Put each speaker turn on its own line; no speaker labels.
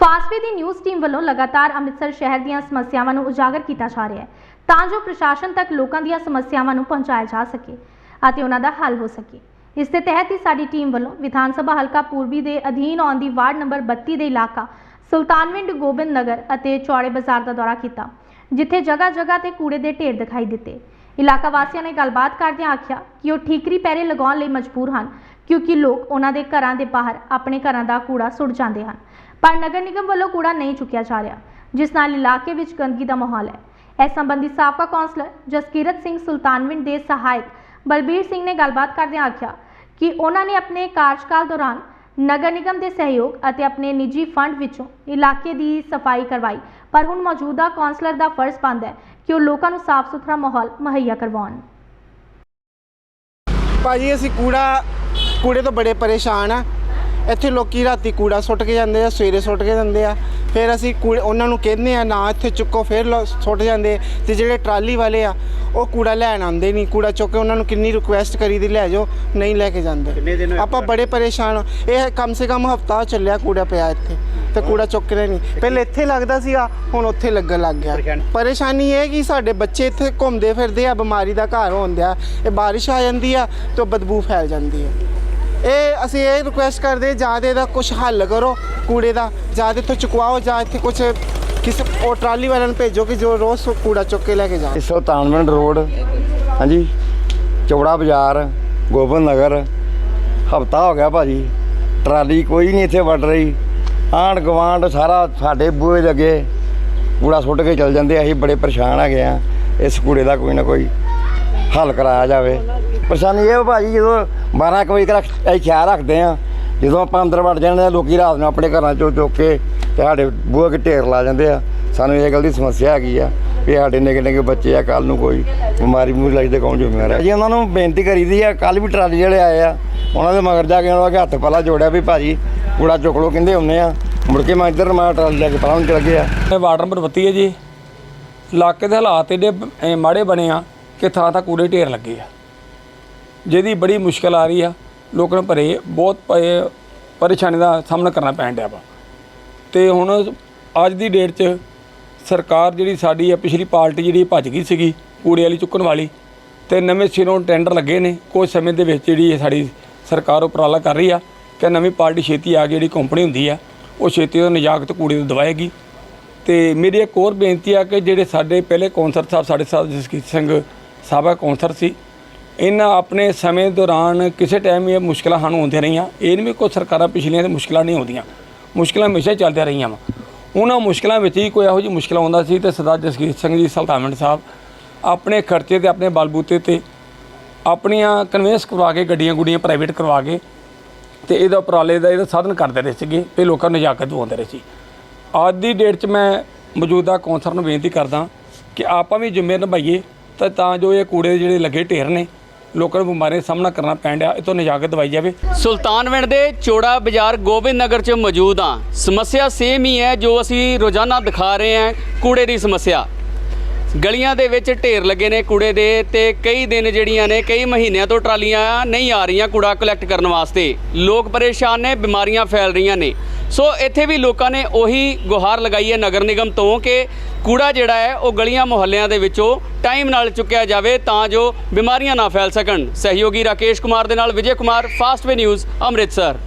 ਫਾਸਵੇ ਦੀ news team ਵੱਲੋਂ ਲਗਾਤਾਰ ਅੰਮ੍ਰਿਤਸਰ ਸ਼ਹਿਰ ਦੀਆਂ ਸਮੱਸਿਆਵਾਂ ਨੂੰ ਉਜਾਗਰ ਕੀਤਾ ਜਾ ਰਿਹਾ ਹੈ, ਤਾਂ ਜੋ ਪ੍ਰਸ਼ਾਸਨ ਤੱਕ ਲੋਕਾਂ ਦੀਆਂ ਸਮੱਸਿਆਵਾਂ ਨੂੰ ਪਹੁੰਚਾਇਆ ਜਾ ਸਕੇ ਅਤੇ ਉਹਨਾਂ ਦਾ ਹੱਲ ਹੋ ਸਕੇ। ਇਸ ਦੇ ਤਹਿਤ ਹੀ ਸਾਡੀ ਟੀਮ ਵੱਲੋਂ ਵਿਧਾਨ ਸਭਾ ਹਲਕਾ ਪੂਰਬੀ ਦੇ ਅਧੀਨ ਆਉਂਦੀ ਵਾਰਡ ਨੰਬਰ 32 ਦੇ ਇਲਾਕਾ ਸੁਲਤਾਨਵਿੰਡ ਗੋਬਿੰਦ ਨਗਰ ਅਤੇ ਚੌੜੇ ਬਾਜ਼ਾਰ ਦਾ ਦੌਰਾ ਕੀਤਾ, ਜਿੱਥੇ ਜਗ੍ਹਾ ਜਗ੍ਹਾ ਤੇ ਕੂੜੇ ਦੇ ਢੇਰ ਦਿਖਾਈ ਦਿੱਤੇ। ਇਲਾਕਾ ਵਾਸੀਆਂ ਨੇ ਗੱਲਬਾਤ ਕਰਦਿਆਂ ਆਖਿਆ ਕਿ ਉਹ ਠੀਕਰੀ ਪੈਰੇ ਲਗਾਉਣ ਲਈ ਮਜਬੂਰ ਹਨ ਕਿਉਂਕਿ ਲੋਕ ਉਹਨਾਂ ਦੇ ਘਰਾਂ ਦੇ ਬਾਹਰ ਆਪਣੇ ਘਰਾਂ ਦਾ ਕੂੜਾ ਸੁੱਟ ਜਾਂਦੇ ਹਨ। ਪਰ ਨਗਰ ਨਿਗਮ ਵੱਲੋਂ ਕੂੜਾ ਨਹੀਂ ਚੁੱਕਿਆ ਜਾ ਰਿਹਾ, ਜਿਸ ਨਾਲ ਇਲਾਕੇ ਵਿੱਚ ਗੰਦਗੀ ਦਾ ਮਾਹੌਲ ਹੈ। ਇਸ ਸੰਬੰਧੀ ਸਾਬਕਾ ਕੌਂਸਲਰ ਜਸਕੀਰਤ ਸਿੰਘ ਸੁਲਤਾਨਵਿੰਡ ਦੇ ਸਹਾਇਕ ਬਲਬੀਰ ਸਿੰਘ ਨੇ ਗੱਲਬਾਤ ਕਰਦਿਆਂ ਆਖਿਆ ਕਿ ਉਹਨਾਂ ਨੇ ਆਪਣੇ ਕਾਰਜਕਾਲ ਦੌਰਾਨ ਨਗਰ ਨਿਗਮ ਦੇ ਸਹਿਯੋਗ ਅਤੇ ਆਪਣੇ ਨਿੱਜੀ ਫੰਡ ਵਿੱਚੋਂ ਇਲਾਕੇ ਦੀ ਸਫ਼ਾਈ ਕਰਵਾਈ, ਪਰ ਹੁਣ ਮੌਜੂਦਾ ਕੌਂਸਲਰ ਦਾ ਫਰਜ਼ ਬਣਦਾ ਹੈ ਕਿ ਉਹ ਲੋਕਾਂ ਨੂੰ ਸਾਫ਼ ਸੁਥਰਾ ਮਾਹੌਲ ਮੁਹੱਈਆ ਕਰਵਾਉਣ।
ਭਾਜੀ, ਅਸੀਂ ਕੂੜਾ ਕੂੜੇ ਤੋਂ ਬੜੇ ਪਰੇਸ਼ਾਨ ਆ। ਇੱਥੇ ਲੋਕੀ ਰਾਤੀ ਕੂੜਾ ਸੁੱਟ ਕੇ ਜਾਂਦੇ ਆ ਸਵੇਰੇ ਸੁੱਟ ਕੇ ਜਾਂਦੇ ਆ। ਫਿਰ ਅਸੀਂ ਕੂੜੇ ਉਹਨਾਂ ਨੂੰ ਕਹਿੰਦੇ ਆ ਨਾ ਇੱਥੇ ਚੁੱਕੋ। ਫਿਰ ਸੁੱਟ ਜਾਂਦੇ ਤੇ ਜਿਹੜੇ ਟਰਾਲੀ ਵਾਲੇ ਆ ਉਹ ਕੂੜਾ ਲੈਣ ਆਉਂਦੇ ਨਹੀਂ। ਕੂੜਾ ਚੁੱਕ ਕੇ ਉਹਨਾਂ ਨੂੰ ਕਿੰਨੀ ਰਿਕੁਐਸਟ ਕਰੀ ਦੀ ਲੈ ਜਾਓ ਨਹੀਂ ਲੈ ਕੇ ਜਾਂਦੇ। ਆਪਾਂ ਬੜੇ ਪਰੇਸ਼ਾਨ ਆ। ਇਹ ਕਮ ਸੇ ਕਮ ਹਫਤਾ ਚੱਲਿਆ ਕੂੜਾ ਪਿਆ ਇੱਥੇ ਤੇ ਕੂੜਾ ਚੁੱਕ ਰਹੇ ਨਹੀਂ ਪਹਿਲੇ ਇੱਥੇ ਲੱਗਦਾ ਸੀਗਾ ਹੁਣ ਉੱਥੇ ਲੱਗਣ ਲੱਗ ਗਿਆ। ਪਰੇਸ਼ਾਨੀ? ਇਹ ਕਿ ਸਾਡੇ ਬੱਚੇ ਇੱਥੇ ਘੁੰਮਦੇ ਫਿਰਦੇ ਆ ਬਿਮਾਰੀ ਦਾ ਘਰ ਹੁੰਦਿਆ ਇਹ ਬਾਰਿਸ਼ ਆ ਜਾਂਦੀ ਆ ਤੇ ਬਦਬੂ ਫੈਲ ਜਾਂਦੀ ਹੈ ਇਹ ਅਸੀਂ ਇਹ ਰਿਕੁਐਸਟ ਕਰਦੇ ਜਾਂ ਤੇ ਇਹਦਾ ਕੁਝ ਹੱਲ ਕਰੋ ਕੂੜੇ ਦਾ, ਜਾਂ ਤੇ ਇੱਥੋਂ ਚੁਕਵਾਓ, ਜਾਂ ਇੱਥੇ ਕੁਝ ਕਿਸੇ ਉਹ ਟਰਾਲੀ ਵਾਲਿਆਂ ਨੂੰ ਭੇਜੋ ਕਿ ਜੋ ਰੋਜ਼ ਕੂੜਾ ਚੁੱਕ ਕੇ ਲੈ ਕੇ ਜਾਣ।
ਸੁਲਤਾਨਵਿੰਡ ਰੋਡ, ਹਾਂਜੀ, ਚੌੜਾ ਬਾਜ਼ਾਰ, ਗੋਬਿੰਦ ਨਗਰ, ਹਫਤਾ ਹੋ ਗਿਆ ਭਾਜੀ, ਟਰਾਲੀ ਕੋਈ ਨਹੀਂ ਇੱਥੇ ਵੜ ਰਹੀ। ਆਂਢ ਗਵਾਂਢ ਸਾਰਾ ਸਾਡੇ ਬੂਹੇ ਲੱਗੇ, ਕੂੜਾ ਸੁੱਟ ਕੇ ਚਲ ਜਾਂਦੇ, ਅਸੀਂ ਬੜੇ ਪਰੇਸ਼ਾਨ ਹੈਗੇ ਆ ਇਸ ਕੂੜੇ ਦਾ ਕੋਈ ਨਾ ਕੋਈ ਹੱਲ ਕਰਾਇਆ ਜਾਵੇ। ਪਰੇਸ਼ਾਨੀ ਇਹ ਵਾ ਭਾਜੀ, ਜਦੋਂ 12 ਕੁ ਵਜੇ ਤੱਕ ਅਸੀਂ ਖਿਆਲ ਰੱਖਦੇ ਆ ਜਦੋਂ ਆਪਾਂ ਅੰਦਰ ਵੜ ਜਾਂਦੇ ਆ ਲੋਕੀ ਰਾਤ ਨੂੰ ਆਪਣੇ ਘਰਾਂ ਚੋਂ ਚੁੱਕ ਕੇ ਤੇ ਸਾਡੇ ਬੂਹੇ ਕੇ ਢੇਰ ਲਾ ਜਾਂਦੇ ਆ। ਸਾਨੂੰ ਇਹ ਗੱਲ ਦੀ ਸਮੱਸਿਆ ਹੈਗੀ ਆ ਵੀ ਸਾਡੇ ਨਿੱਕੇ ਨਿੱਕੇ ਬੱਚੇ ਆ ਕੱਲ ਨੂੰ ਕੋਈ ਬਿਮਾਰੀ ਮੂਰੀ ਲੱਗਦੇ ਕੌਣ ਜ਼ਿੰਮੇਵਾਰ ਹੈ? ਜੀ, ਉਹਨਾਂ ਨੂੰ ਬੇਨਤੀ ਕਰੀਦੀ ਆ ਕੱਲ ਵੀ ਟਰਾਲੀ ਜਿਹੜੇ ਆਏ ਆ। ਉਹਨਾਂ ਦੇ ਮਗਰ ਜਾ ਕੇ ਉਹਨਾਂ ਦੇ ਹੱਥ ਪਹਿਲਾਂ ਜੋੜਿਆ ਵੀ ਭਾਜੀ ਕੂੜਾ ਚੁੱਕ ਲੋ ਕਹਿੰਦੇ ਹੁੰਨੇ ਆ। ਮੁੜ ਕੇ ਮੈਂ ਇੱਧਰ ਮੈਂ ਟਰਾਲੀ ਲੈ ਕੇ ਪਹਿਲਾਂ ਨੂੰ ਚਲ ਗਿਆ।
ਇਹ ਵਾਰਡ ਨੰਬਰ 32 ਹੈ ਜੀ। ਇਲਾਕੇ ਦੇ ਹਾਲਾਤ ਇਹਦੇ ਮਾੜੇ ਬਣੇ ਆ ਕਿ ਥਾਂ ਥਾਂ ਕੂੜੇ ਢੇਰ ਲੱਗੇ ਆ। ਜਿਹਦੀ ਬੜੀ ਮੁਸ਼ਕਲ ਆ ਰਹੀ ਆ, ਲੋਕਾਂ ਨੂੰ ਭਰੇ, ਬਹੁਤ ਪਰੇਸ਼ਾਨੀ ਦਾ ਸਾਹਮਣਾ ਕਰਨਾ ਪੈਣ ਡਿਆ ਵਾ। ਤੇ ਹੁਣ ਅੱਜ ਦੀ ਡੇਟ 'ਚ ਸਰਕਾਰ ਜਿਹੜੀ ਸਾਡੀ ਆ, ਪਿਛਲੀ ਪਾਰਟੀ ਜਿਹੜੀ ਭੱਜ ਗਈ ਸੀਗੀ, ਕੂੜੇ ਵਾਲੀ ਚੁੱਕਣ ਵਾਲੀ, ਤੇ ਨਵੇਂ ਸਿਰੋਂ ਟੈਂਡਰ ਲੱਗੇ ਨੇ ਕੁਝ ਸਮੇਂ ਦੇ ਵਿੱਚ ਜਿਹੜੀ ਇਹ ਸਾਡੀ ਸਰਕਾਰ ਉਪਰਾਲਾ ਕਰ ਰਹੀ ਆ, ਕਿ ਨਵੀਂ ਪਾਰਟੀ ਛੇਤੀ ਆ ਕੇ ਜਿਹੜੀ ਕੰਪਨੀ ਹੁੰਦੀ ਆ, ਉਹ ਛੇਤੀ ਤੋਂ ਨਜਾਕਤ ਕੂੜੇ ਨੂੰ ਦਵਾਏਗੀ। ਤੇ ਮੇਰੀ ਇੱਕ ਹੋਰ ਬੇਨਤੀ ਆ ਕਿ ਜਿਹੜੇ ਸਾਡੇ ਪਹਿਲੇ ਕੌਂਸਲਰ ਸਾਹਿਬ, ਸਾਡੇ ਸਾਹਿਬ ਜਸਕੀਤ ਸਿੰਘ ਸਾਬਕਾ ਕੌਂਸਲਰ ਸੀ ਇਹਨਾਂ ਆਪਣੇ ਸਮੇਂ ਦੌਰਾਨ ਕਿਸੇ ਟਾਈਮ ਇਹ ਮੁਸ਼ਕਲਾਂ ਸਾਨੂੰ ਆਉਂਦੀਆਂ ਰਹੀਆਂ। ਇਹ ਨਹੀਂ ਵੀ ਕੋਈ ਸਰਕਾਰਾਂ ਪਿਛਲੀਆਂ ਤੇ ਮੁਸ਼ਕਲਾਂ ਨਹੀਂ ਆਉਂਦੀਆਂ। ਮੁਸ਼ਕਲਾਂ ਹਮੇਸ਼ਾ ਹੀ ਚੱਲਦੀਆਂ ਰਹੀਆਂ ਵਾ। ਉਹਨਾਂ ਮੁਸ਼ਕਲਾਂ ਵਿੱਚ ਹੀ ਕੋਈ ਇਹੋ ਜਿਹੀ ਮੁਸ਼ਕਲ ਆਉਂਦਾ ਸੀ ਤੇ ਸਰਦਾਰ ਜਸਕੀਤ ਸਿੰਘ ਜੀ, ਸੁਲਤਾਨਵਿੰਡ ਸਾਹਿਬ ਆਪਣੇ ਖਰਚੇ ਤੇ, ਆਪਣੇ ਬਲਬੂਤੇ ਤੇ ਆਪਣੀਆਂ ਕਨਵੇਂਸ ਕਰਵਾ ਕੇ, ਗੱਡੀਆਂ ਗੁੱਡੀਆਂ ਪ੍ਰਾਈਵੇਟ ਕਰਵਾ ਕੇ ਤੇ ਇਹਦਾ ਉਪਰਾਲੇ ਦਾ ਇਹਦਾ ਸਾਧਨ ਕਰਦੇ ਰਹੇ ਸੀਗੇ ਤੇ ਲੋਕਾਂ ਨੂੰ ਨਿਜਾਕਤ ਦਿਵਾਉਂਦੇ ਰਹੇ ਸੀ। ਅੱਜ ਦੀ ਡੇਟ 'ਚ ਮੈਂ ਮੌਜੂਦਾ ਕੌਂਸਲ ਨੂੰ ਬੇਨਤੀ ਕਰਦਾ ਕਿ ਆਪਾਂ ਵੀ ਜ਼ਿੰਮੇਵਾਰ ਨਿਭਾਈਏ ਤਾਂ ਤਾਂ ਜੋ ਇਹ ਕੂੜੇ ਦੇ ਜਿਹੜੇ ਲੱਗੇ ਢੇਰ ਨੇ ਲੋਕਾਂ ਨੂੰ ਬਿਮਾਰੀਆਂ ਦਾ ਸਾਹਮਣਾ ਕਰਨਾ ਪੈਣ ਡਿਆ ਇਹ ਤੋਂ ਨਿਜਾਕਤ ਦਵਾਈ ਜਾਵੇ।
ਸੁਲਤਾਨਵਿੰਡ ਦੇ ਚੋੜਾ ਬਾਜ਼ਾਰ ਗੋਬਿੰਦ ਨਗਰ 'ਚ ਮੌਜੂਦ ਹਾਂ। ਸਮੱਸਿਆ ਸੇਮ ਹੀ ਹੈ ਜੋ ਅਸੀਂ ਰੋਜ਼ਾਨਾ ਦਿਖਾ ਰਹੇ ਹਾਂ, ਕੂੜੇ ਦੀ ਸਮੱਸਿਆ। ਗਲੀਆਂ ਦੇ ਵਿੱਚ ਢੇਰ ਲੱਗੇ ਨੇ ਕੂੜੇ ਦੇ ਤੇ ਕਈ ਦਿਨ ਜਿਹੜੀਆਂ ਨੇ, ਕਈ ਮਹੀਨਿਆਂ ਤੋਂ ਟਰਾਲੀਆਂ ਨਹੀਂ ਆ ਰਹੀਆਂ ਕੂੜਾ ਕਲੈਕਟ ਕਰਨ ਵਾਸਤੇ। ਲੋਕ ਪਰੇਸ਼ਾਨ ਨੇ, ਬਿਮਾਰੀਆਂ ਫੈਲ ਰਹੀਆਂ ਨੇ। ਸੋ ਇੱਥੇ ਵੀ ਲੋਕਾਂ ਨੇ ਉਹੀ ਗੁਹਾਰ ਲਗਾਈ ਹੈ ਨਗਰ ਨਿਗਮ ਤੋਂ ਕਿ ਕੂੜਾ ਜਿਹੜਾ ਹੈ, ਉਹ ਗਲੀਆਂ ਮੁਹੱਲਿਆਂ ਦੇ ਵਿੱਚੋਂ ਟਾਈਮ ਨਾਲ ਚੁੱਕਿਆ ਜਾਵੇ ਤਾਂ ਜੋ ਬਿਮਾਰੀਆਂ ਨਾ ਫੈਲ ਸਕਣ। ਸਹਿਯੋਗੀ ਰਾਕੇਸ਼ ਕੁਮਾਰ ਦੇ ਨਾਲ ਵਿਜੇ ਕੁਮਾਰ ਫਾਸਟਵੇ ਨਿਊਜ਼ ਅੰਮ੍ਰਿਤਸਰ।